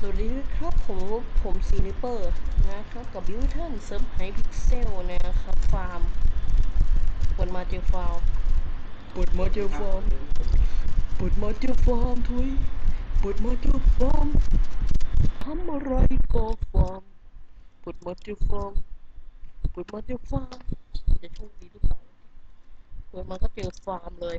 สวัสดีครับผมผมซีนิเปอร์นะครับกับบิวเทิลเซิร์ฟไฮพิกเซลนะครับฟาร์มเปิดมาเจอฟาร์มเปิดมาเจอฟาร์มเปิดมาเจอฟาร์มทุยเปิดมาเจอฟาร์มทำอะไรก็ฟาร์มเปิดมาเจอฟาร์มเปิดมาเจอฟาร์มจะโชคดีหรือเปล่าเปิดมาก็เจอฟาร์มเลย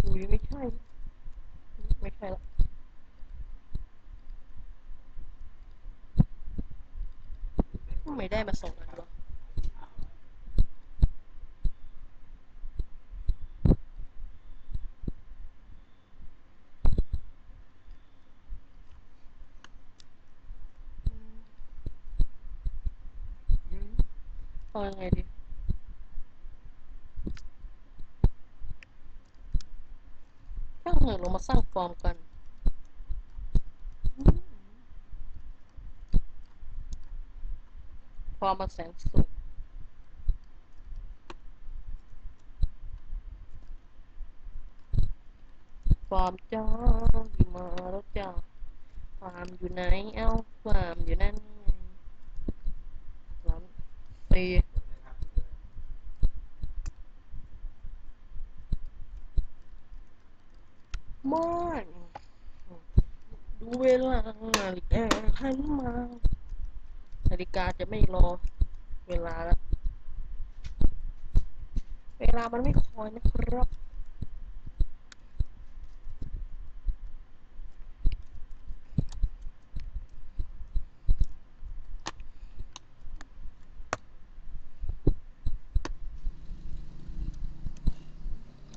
คุยไม่ใช่ ไม่ใช่ละไม่ได้มาส่งอันวะอืมอืมเอายังไงดี ช่างเหอะเรามาสร้างฟอร์มกันอืมฟอร์มมาแสนสุขฟอร์มจ้าอยู่มาแล้วจ้าฟาร์มอยู่ไหนเอ้าฟาร์มอยู่นั่นไงล้ำสี่ มากดูเวลานาฬิกาหันมานาฬิกาจะไม่รอเวลาแล้วเวลามันไม่คอยนะครับ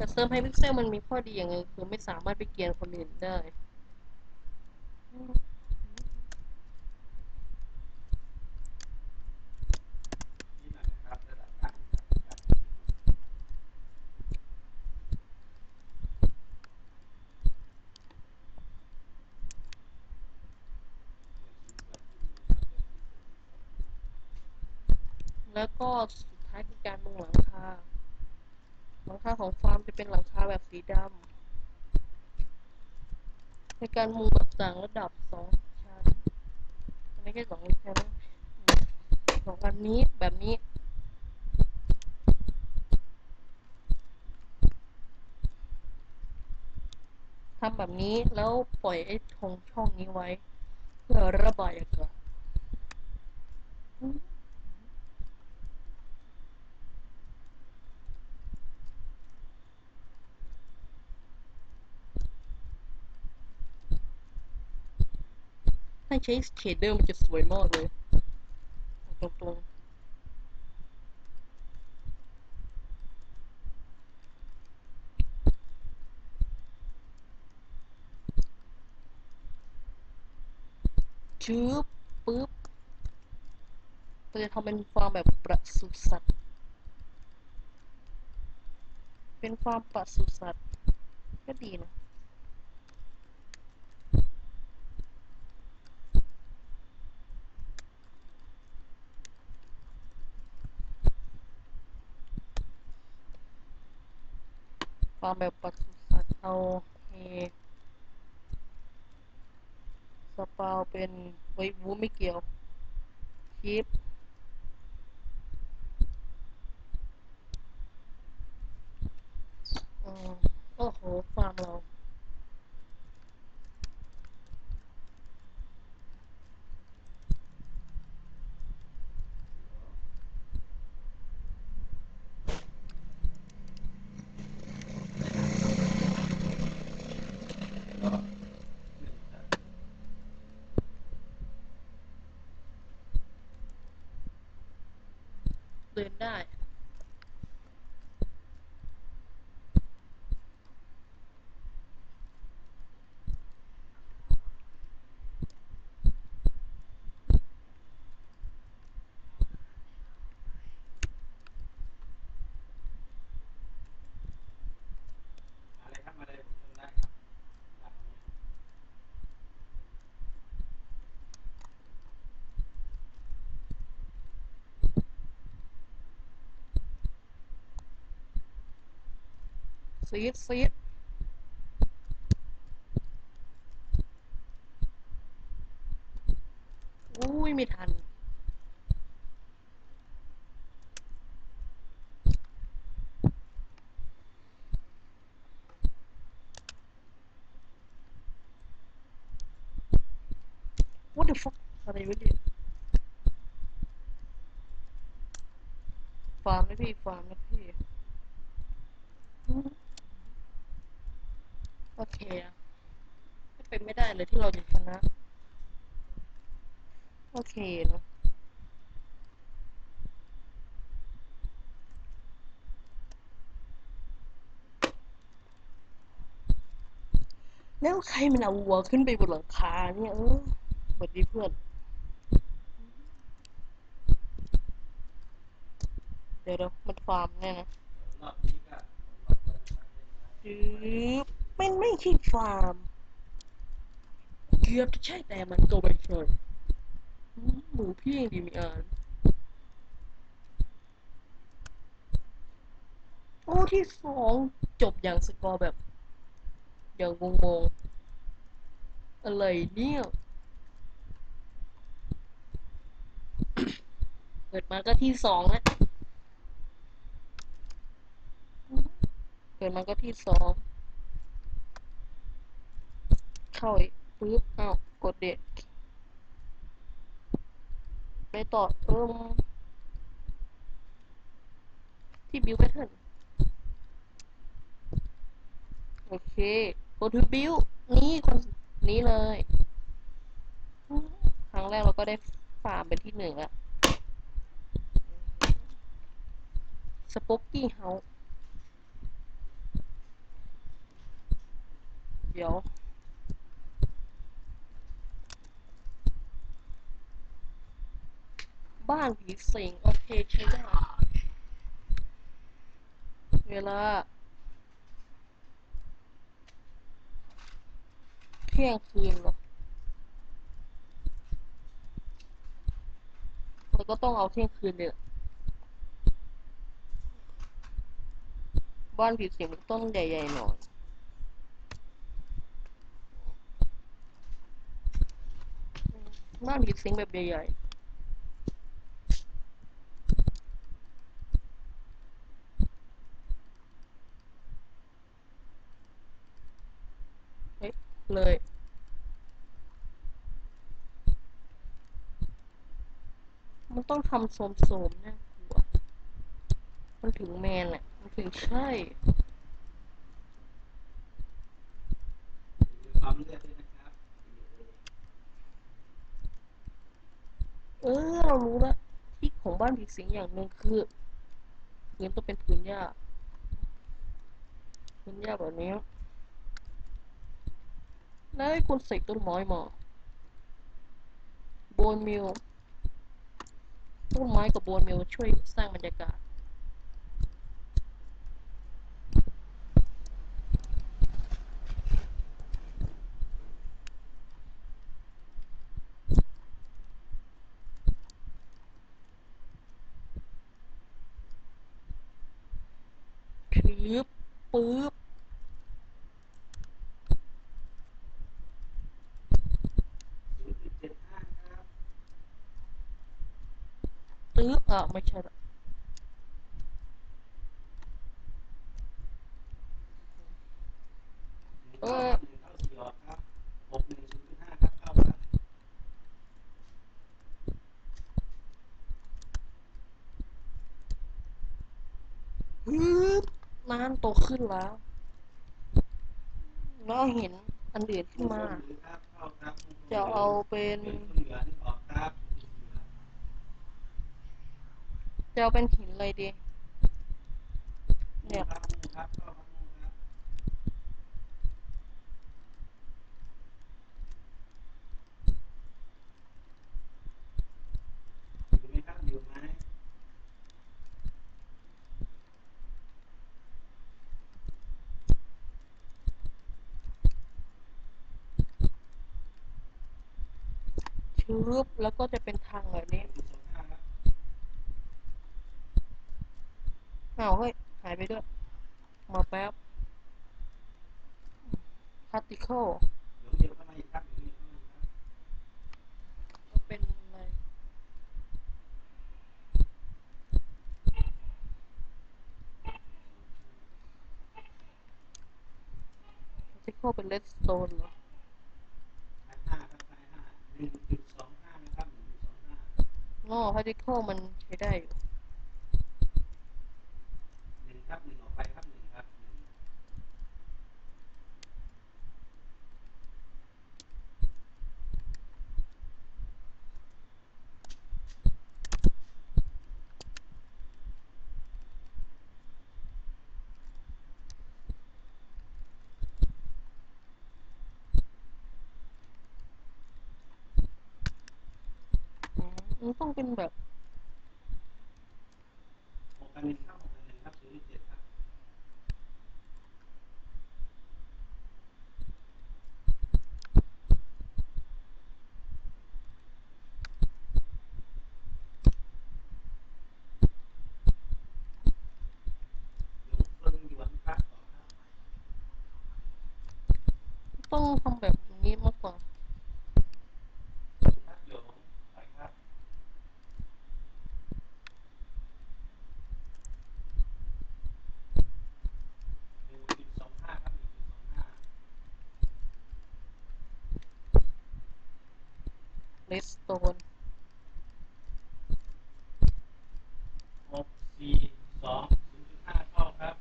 แต่เซิร์ฟให้พิกเซลมันมีข้อดีอย่างหนึงคือไม่สามารถไปเกียนคนอื่นได้อืม แล้วก็สุดท้ายคือการมุงหลังคา หลัง คาของฟาร์มจะเป็นหลังคาแบบสีดำในการมุงแบบต่างระดับสองชั้นไม่ใช่สองชั้นสองอันนี้แบบนี้ทำแบบนี้แล้วปล่อยไอ้ทงช่องนี้ไว้ เพื่อระบายอากาศ ถ้าใช้เชดเดอร์มันจะสวยมากเลย ตรงตรงๆชืบปึ๊บเราจะทำเป็นฟาร์มแบบประสุสัตว์ เป็นฟาร์มประสุสัตว์ ก็ดีนะ ฟาร์มแบบปศุสัตว์เอาเฮสปาวเป็นไว้วูไม่เกี่ยวคีปอืมโอ้โห ฟาร์มเรา เซีดซีดอุ้ยไม่ทัน What the fuck อะไรวะเนี่ยฟาร์มนะพี่ฟาร์มนะพี่ อืมโอเคอะก็เป็นไม่ได้เลยที่เราจะชนะโอเคเนอะแล้วใครมันเอาวัวขึ้นไปบนหลังคาเนี่ยเออสวัสดีเพื่อน เดี๋ยวเดี๋ยวมันฟาร์มแน่นะรอบนี้ก็รอบนี้ก็เล่นมาจืบ มันไม่ใช่ฟาร์ม เกือบจะใช่แต่มันก็ไม่ใช่อืมหมูพี่ยังดีมีอ่านโอ้ที่สองจบอย่างสกอร์แบบ อย่างงงๆ อะไรเนี่ยเปิดมาก็ที่สองนะเปิดมาก็ที่สอง เข้าอีกปึ๊บอ้าวกดเด็ดไปต่อเอิ่มที่บิวแพทเทิร์นโอเคกดทูบิวนี่คนนี้เลย ครั้งแรกเราก็ได้ฟาร์มเป็นที่หนึ่งอะสป็อกกี้เฮาเดี๋ยว บ้านผีสิง โอเคใช้ได้เวลา เที่ยงคืนเหรอเราก็ต้องเอาเที่ยงคืนเลยอะบ้านผีสิงมันต้องใหญ่ๆหน่อยบ้านผีสิงแบบใหญ่ๆ เฮ้ยเลย มันต้องทำโสมๆน่ากลัว มันถึงแมนอะมันถึงใช่มีความเลือดด้วยนะครับ เออ เรารู้แล้วที่ของบ้านผีสิงอย่างหนึ่งคือพื้นต้องเป็นพื้นหญ้าพื้นหญ้าแบบนี้ แล้วคุณใส่ต้นไม้มาโบนมิลต้นไม้กับโบนมิลช่วยสร้างบรรยากาศชืบปึ๊บ ศูนย์จุดเจ็ดห้าครับ ตึ๊บอะไม่ใช่ละหนึ่งเก้าหนึ่งเข้าสี่หลอกน้าครับเข้าครับปึ๊บน้ำโตขึ้นแล้วแล้วเห็นอันเดือดขึ้นมา จะเอาเป็น เป็นเหลือนี่ออกครับจะเอาเป็นหินเลยดี เนี่ยครับครับเข้าครับครับอยู่ไหมครับอยู่ไหมชืบแล้วก็จะเป็นทางแบบนี้ อ้าเฮ้ย หายไปด้วย มาแป๊บพาร์ติเป็นอะไรทิคโคเป็นเลดสโตนเหรออ๋อพาร์ติเคิลมันใช้ได้อยู่ มันต้องเป็นแบบหกกันหนึ่งครับหกกันหนึ่งครับศูนย์เจ็ดครับต้องทำแบบนี้มากกว่า ครับหยงไปครับหนึ่งจุดสองห้าครับหนึ่งจุดสองห้า เลสโตน หกสี่สองศูนย์จุดห้าเข้าครับ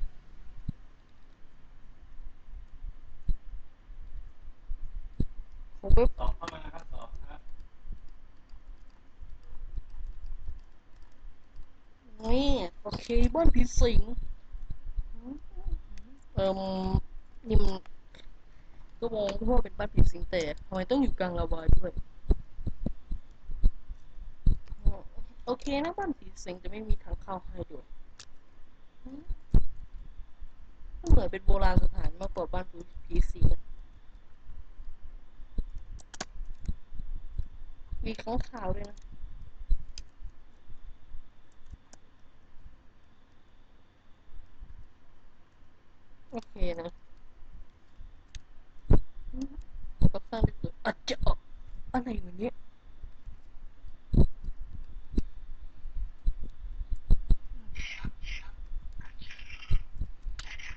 ของเว็บสองเข้ามานะครับสองครับ นี่โอเคบ้านผีสิงเอ่มนี่มันก็มองว่าเป็นบ้านผีสิงแต่ทำไมต้องอยู่กลางลาวาด้วยอ๋อ โอเคนะบ้านผีสิงจะไม่มีทางเข้าให้ด้วยก็เหมือนเป็นโบราณสถานมากกว่าบ้านผีสิงมีข้างขาวด้วยนะโอเคนะอืมเราก็สร้างได้สวยอาจจะอะไรวะเนี่ย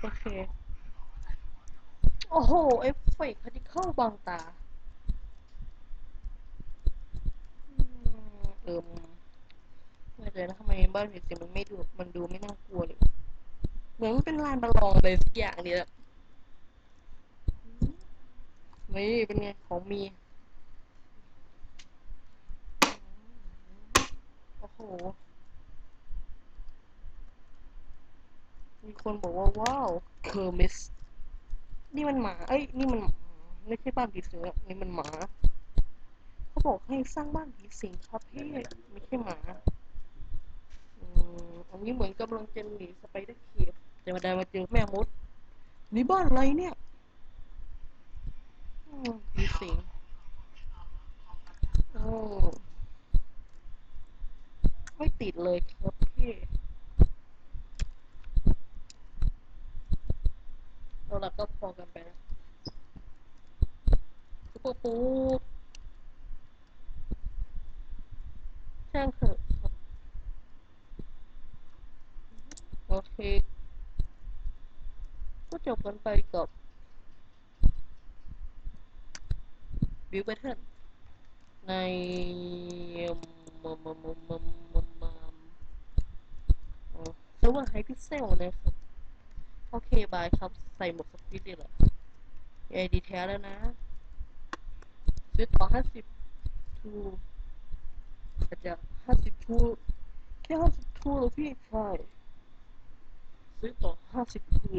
โอเค โอ้โห เอฟเฟกต์พาร์ติเคิลบางตาอืมเอิมไม่เลยนะทำไมบ้านผีสิงมันไม่ดู มันดูไม่น่ากลัวเลย เหมือนมันเป็นลานประลองเลยสักอย่างเดียวนี่เป็นไง ของมี โอ้โห มีคนบอกว่า ว้าวเคอร์มิส นี่มันหมา เอ้ย นี่มันไม่ใช่บ้านผีสิงอะนี่มันหมา เขาบอกให้สร้างบ้านผีสิงครับพี่ไม่ใช่หมาอืมอันนี้เหมือนกำลังจะหนีสไปเดอร์เคฟแต่มาได้มาเจอแม่มด นี่บ้านอะไรเนี่ยอืมผีสิงโอ้ไม่ติดเลยครับพี่ ปูปูช่งเถอะโอเค ก็จบกันไปกับบิวเบทในระหว่างไฮพิเซลนะครับ โอเค บายครับ ใส่หมวกสปิดเลยเหรอไอดีแท้แล้วนะ ซื้อต่อห้าสิบทูอาจจะห้าสิบทูแค่ห้าสิบทูหรอพี่ใช่ซื้อต่อห้าสิบทู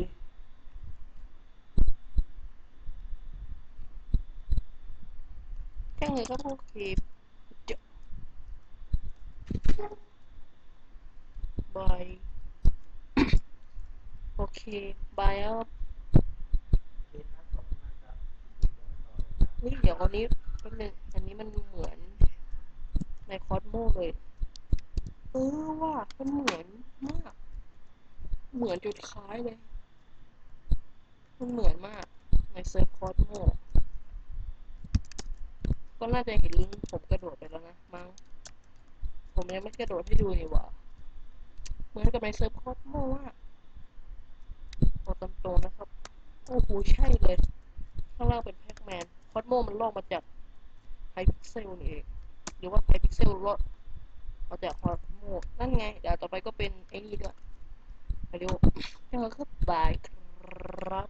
ช่างเลยก็โอเคเดี๋ยวบายโอเคบายโอเคครับขอบคุณมากครับเดี๋ยวต่อเลยครับนี่เดี๋ยวอันนี้ ป๊บนึงอันนี้มันเหมือนในคอสโมเลย เออว่ามันเหมือนมาก เหมือนจุดคล้ายเลย มันเหมือนมาก ในเซิร์ฟคอสโมก็น่าจะเห็นผมกระโดดไปแล้วนะมั้ง ผมยังไม่กระโดดให้ดูนี่หว่า เหมือนกับในเซิร์ฟคอสโมว่าบอกตามตรงนะครับ โอ้โหใช่เลย ข้างล่างเป็นแพ็กแมน คอสโมมันลอกมาจาก ไฮพิกเซลนี่เองหรือว่าไฮพิกเซลรอกมาจากคอสโมนั่นไงเดี๋ยวต่อไปก็เป็นไอ้นี่ด้วยไปดูแล้วก็บายครับ